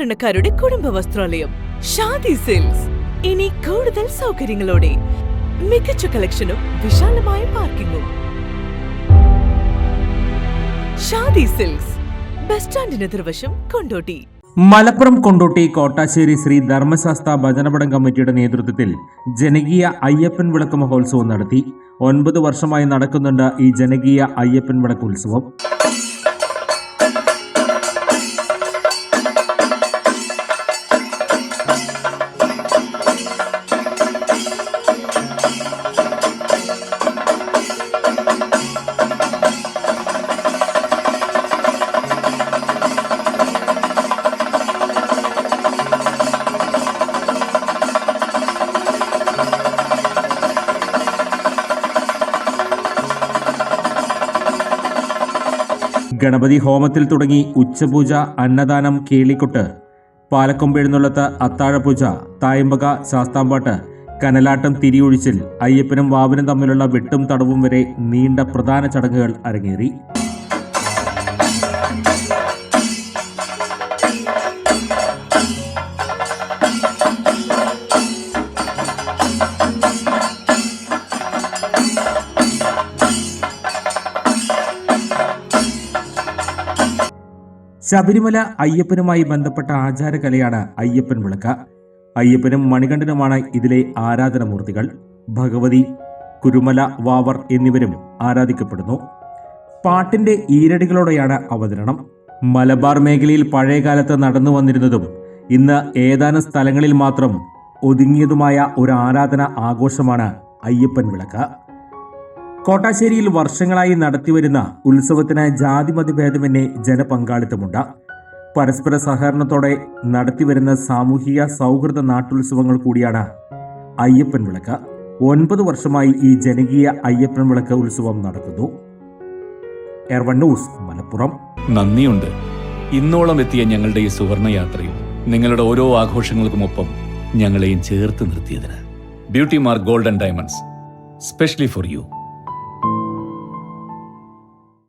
സാധാരണക്കാരുടെ കുടുംബ വസ്ത്രാലയം ഷാദി സെയിൽസ് ഇനി കൂടുതൽ സൗകര്യങ്ങളോടെ മികച്ച കളക്ഷനും വിശാലമായ പാർക്കിങ്ങും. ഷാദി സെയിൽസ് ബസ് സ്റ്റാൻഡിന് എതിർവശം കൊണ്ടോട്ടി. മലപ്പുറം കൊണ്ടോട്ടി കോട്ടാശ്ശേരി ശ്രീ ധർമ്മശാസ്ത്ര ഭജനപടം കമ്മിറ്റിയുടെ നേതൃത്വത്തിൽ ജനകീയ അയ്യപ്പൻ വിളക്ക് മഹോത്സവം നടത്തി. ഒൻപത് വർഷമായി നടക്കുന്നുണ്ട് ഈ ജനകീയ അയ്യപ്പൻ വിളക്ക് ഉത്സവം. ഗണപതി ഹോമത്തിൽ തുടങ്ങി ഉച്ചപൂജ അന്നദാനം കേളിക്കൊട്ട് പാലക്കൊമ്പെഴുന്നള്ളത്ത് അത്താഴപൂജ തായമ്പക ശാസ്താംപാട്ട് കനലാട്ടം തിരിയൊഴിച്ചിൽ അയ്യപ്പനും വാവനും തമ്മിലുള്ള വെട്ടും തടവും വരെ നീണ്ട പ്രധാന ചടങ്ങുകൾ അരങ്ങേറി. ശബരിമല അയ്യപ്പനുമായി ബന്ധപ്പെട്ട ആചാരകലയാണ് അയ്യപ്പൻ വിളക്ക്. അയ്യപ്പനും മണികണ്ഠനുമാണ് ഇതിലെ ആരാധനമൂർത്തികൾ. ഭഗവതി കുരുമല വാവർ എന്നിവരും ആരാധിക്കപ്പെടുന്നു. പാട്ടിന്റെ ഈരടികളോടെയാണ് അവതരണം. മലബാർ മേഖലയിൽ പഴയകാലത്ത് നടന്നു വന്നിരുന്നതും ഇന്ന് ഏതാനും സ്ഥലങ്ങളിൽ മാത്രം ഒതുങ്ങിയതുമായ ഒരു ആരാധന ആഘോഷമാണ് അയ്യപ്പൻ വിളക്ക്. കോട്ടാശ്ശേരിയിൽ വർഷങ്ങളായി നടത്തിവരുന്ന ഉത്സവത്തിന് ജാതിമതഭേദമന്യേ ജനപങ്കാളിത്തമുണ്ട്. പരസ്പര സഹകരണത്തോടെ നടത്തിവരുന്ന സാമൂഹിക സൗഹൃദ നാട്ടുത്സവങ്ങൾ കൂടിയാണ് അയ്യപ്പൻ വിളക്ക്. ഒൻപത് വർഷമായി ഈ ജനകീയ അയ്യപ്പൻ വിളക്ക് ഉത്സവം നടക്കുന്നു. ന്യൂസ് മലപ്പുറം. നന്ദിയുണ്ട്. ഇന്നോളം എത്തിയ ഞങ്ങളുടെ ഈ സുവർണയാത്രയിൽ നിങ്ങളുടെ ഓരോ ആഘോഷങ്ങൾക്കുമൊപ്പം ഞങ്ങളെയും ചേർത്ത് നിർത്തിയതിന്. Beauty mark golden diamonds specially for you.